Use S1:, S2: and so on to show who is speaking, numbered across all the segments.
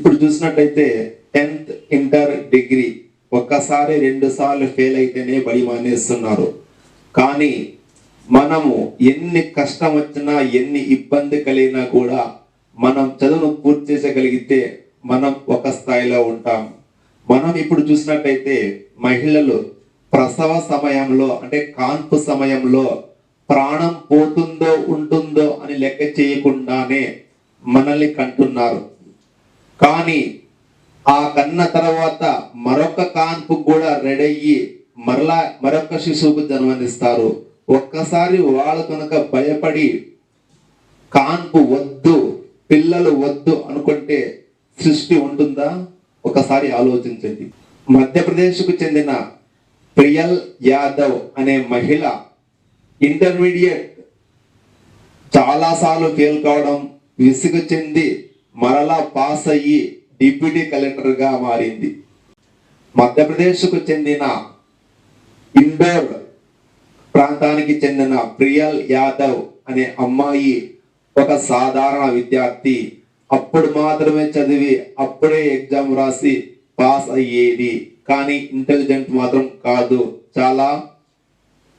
S1: ఇప్పుడు చూసినట్టయితే tenth inter degree ఒక్కసారి రెండు సార్లు ఫెయిల్ అయితేనే బడి మానేస్తున్నారు. కానీ మనము ఎన్ని కష్టం వచ్చినా ఎన్ని ఇబ్బంది కలిగినా కూడా మనం చదువును పూర్తి చేసగలిగితే మనం ఒక స్థాయిలో ఉంటాం. మనం ఇప్పుడు చూసినట్టయితే మహిళలు ప్రసవ సమయంలో అంటే కాన్పు సమయంలో ప్రాణం పోతుందో ఉంటుందో అని లెక్క చేయకుండానే మనల్ని కంటున్నారు. కానీ ఆ కన్న తర్వాత మరొక కాన్పు కూడా రెడీ అయ్యి మరలా మరొక శిశువుకు జన్మనిస్తారు. ఒక్కసారి వాళ్ళు కనుక భయపడి కాన్పు వద్దు పిల్లలు వద్దు అనుకుంటే సృష్టి ఉంటుందా? ఒకసారి ఆలోచించండి. మధ్యప్రదేశ్కు చెందిన ప్రియల్ యాదవ్ అనే మహిళ ఇంటర్మీడియట్ చాలాసార్లు ఫెయిల్ కావడం విసుగు చెంది మరలా పాస్ అయ్యి డిప్యూటీ కలెక్టర్గా మారింది. మధ్యప్రదేశ్కు చెందిన ఇండోర్ ప్రాంతానికి చెందిన ప్రియల్ యాదవ్ అనే అమ్మాయి ఒక సాధారణ విద్యార్థి. అప్పుడు మాత్రమే చదివి అప్పుడే ఎగ్జామ్ రాసి పాస్ అయ్యేది. కానీ ఇంటెలిజెంట్ మాత్రం కాదు. చాలా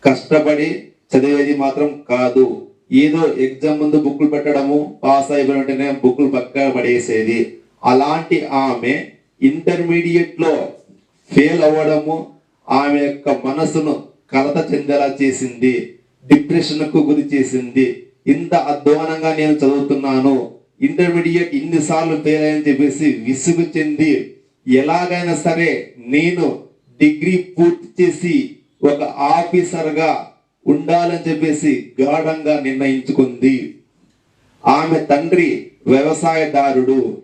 S1: కష్టపడి చదివేది మాత్రం కాదు. ఏదో ఎగ్జామ్ ముందు బుక్కులు పెట్టడము పాస్ అయిపోయిన వెంటనే పక్క పడేసేది. అలాంటి ఆమె ఇంటర్మీడియట్లో ఫెయిల్ అవ్వడము ఆమె యొక్క మనసును కలత చెందేలా చేసింది డిప్రెషన్కు గురి చేసింది. ఇంత అధ్వానంగా నేను చదువుతున్నాను ఇంటర్మీడియట్ ఇన్నిసార్లు ఫెయిల్ అని చెప్పేసి విసుగు చెంది ఎలాగైనా సరే నేను డిగ్రీ పూర్తి చేసి ఒక ఆఫీసర్గా ఉండాలని చెప్పేసి గాఢంగా నిర్ణయించుకుంది. ఆమె తండ్రి వ్యవసాయదారుడు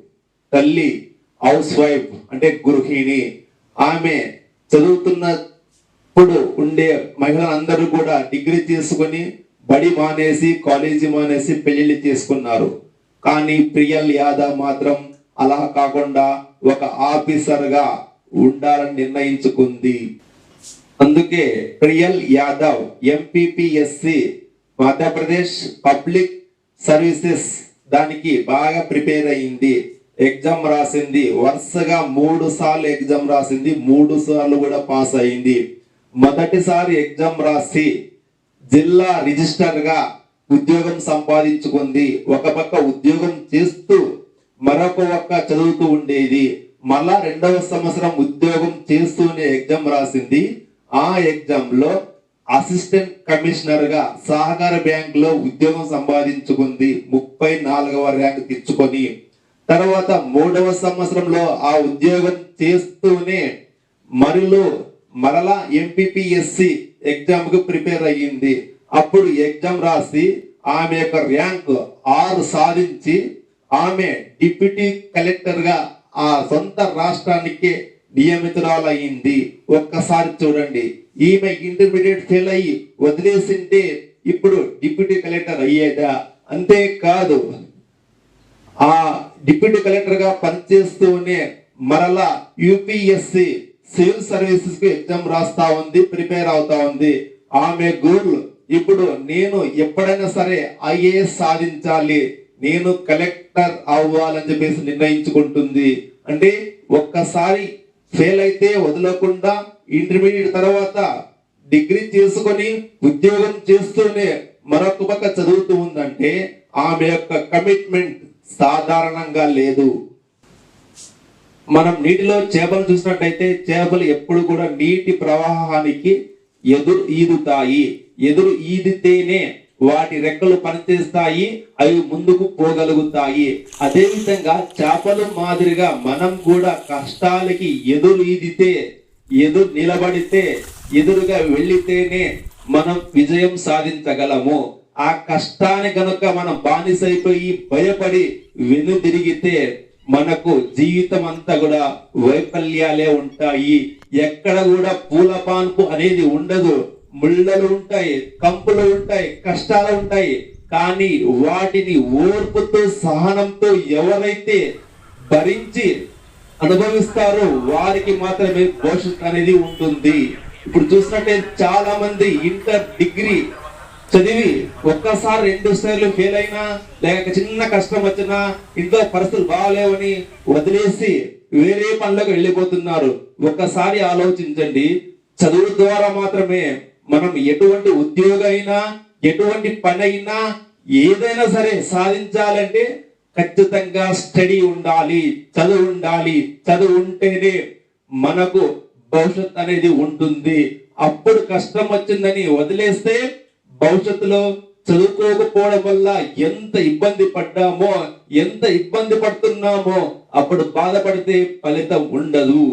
S1: తల్లి హౌస్ వైఫ్ అంటే గృహిణి. ఆమె చదువుతున్నప్పుడు ఉండే మహిళలందరూ కూడా డిగ్రీ తీసుకుని బడి మానేసి కాలేజీ మానేసి పెళ్ళిళ్ళు చేసుకున్నారు. కానీ ప్రియల్ యాదవ్ మాత్రం అలా కాకుండా ఒక ఆఫీసర్గా ఉండాలని నిర్ణయించుకుంది. అందుకే Priyal Yadav MPPSC Madhya Pradesh public services దానికి బాగా ప్రిపేర్ అయింది. ఎగ్జామ్ రాసింది. వరుసగా మూడు సార్లు ఎగ్జామ్ రాసింది. మూడు సార్లు కూడా పాస్ అయింది. మొదటిసారి ఎగ్జామ్ రాసి జిల్లా రిజిస్టర్గా ఉద్యోగం సంపాదించుకుంది. ఒక పక్క ఉద్యోగం చేస్తూ మరొక పక్క చదువుతూ ఉండేది. మళ్ళా రెండవ సంవత్సరం ఉద్యోగం చేస్తూనే ఎగ్జామ్ రాసింది. ఆ ఎగ్జామ్లో అసిస్టెంట్ కమిషనర్గా సహకార బ్యాంక్లో ఉద్యోగం సంపాదించుకుంది ముప్పై నాలుగవ ర్యాంక్ తెచ్చుకొని తర్వాత మూడవ సంవత్సరంలో ఆ ఉద్యోగం చేస్తూనే మరిలో మరలా ఎంపీపీఎస్సి ఎగ్జామ్కు ప్రిపేర్ అయ్యింది. అప్పుడు ఎగ్జామ్ రాసి ఆమె యొక్క ర్యాంక్ ఆరు సాధించి ఆమె డిప్యూటీ కలెక్టర్గా ఆ సొంత రాష్ట్రానికి నియమితురాలయ్యింది. ఒక్కసారి చూడండి. ఈమె ఇంటర్మీడియట్ ఫెయిల్ అయ్యి వదిలేసింటే ఇప్పుడు డిప్యూటీ కలెక్టర్ అయ్యేదా? అంతేకాదు ఆ డిప్యూటీ కలెక్టర్గా పనిచేస్తూనే మరలా యూపీఎస్సి సివిల్ సర్వీసెస్కి ఎగ్జామ్ రాస్తా ఉంది ప్రిపేర్ అవుతా ఉంది. ఆమె గోల్ ఇప్పుడు నేను ఎప్పుడైనా సరే ఐఏఎస్ సాధించాలి నేను కలెక్టర్ అవ్వాలని చెప్పేసి నిర్ణయించుకుంటుంది. అంటే ఒక్కసారి ఫెయిల్ అయితే వదలకుండా ఇంటర్మీడియట్ తర్వాత డిగ్రీ చేసుకొని ఉద్యోగం చేస్తూనే మరొక పక్క చదువుతూ ఉందంటే ఆమె యొక్క కమిట్మెంట్ సాధారణంగా లేదు. మనం నీటిలో చేపలు చూసినట్టయితే చేపలు ఎప్పుడు కూడా నీటి ప్రవాహానికి ఎదురు ఈదుతాయి. ఎదురు ఈదితేనే వాటి రెక్కలు పనిచేస్తాయి అవి ముందుకు పోగలుగుతాయి. అదేవిధంగా చేపలు మాదిరిగా మనం కూడా కష్టాలకి ఎదురు ఈదితే ఎదురు నిలబడితే ఎదురుగా వెళ్ళితేనే మనం విజయం సాధించగలము. ఆ కష్టాన్ని కనుక మనం బానిసైపోయి భయపడి వెనుదిరిగితే మనకు జీవితం అంతా కూడా వైఫల్యాలే ఉంటాయి. ఎక్కడ కూడా పూల పాన్పు అనేది ఉండదు. ముళ్ళలు ఉంటాయి కంపులు ఉంటాయి కష్టాలు ఉంటాయి కానీ వాటిని ఓర్పుతో సహనంతో ఎవరైతే భరించి అనుభవిస్తారో వారికి మాత్రమే భవిష్యత్ అనేది ఉంటుంది. ఇప్పుడు చూసినట్టే చాలా మంది ఇంటర్ డిగ్రీ చదివి ఒక్కసారి రెండు సార్లు ఫెయిల్ అయినా లేక చిన్న కష్టం వచ్చినా ఇంట్లో పరిస్థితులు బాగాలేవని వదిలేసి వేరే పనులకు వెళ్ళిపోతున్నారు. ఒక్కసారి ఆలోచించండి. చదువు ద్వారా మాత్రమే మనం ఎటువంటి ఉద్యోగం అయినా ఎటువంటి పని అయినా ఏదైనా సరే సాధించాలంటే ఖచ్చితంగా స్టడీ ఉండాలి చదువు ఉండాలి. చదువు ఉంటేనే మనకు భవిష్యత్ అనేది ఉంటుంది. అప్పుడు కష్టం వచ్చిందని వదిలేస్తే భవిష్యత్తులో చదువుకోకపోవడం వల్ల ఎంత ఇబ్బంది పడ్డామో ఎంత ఇబ్బంది పడుతున్నామో అప్పుడు బాధపడితే ఫలితం ఉండదు.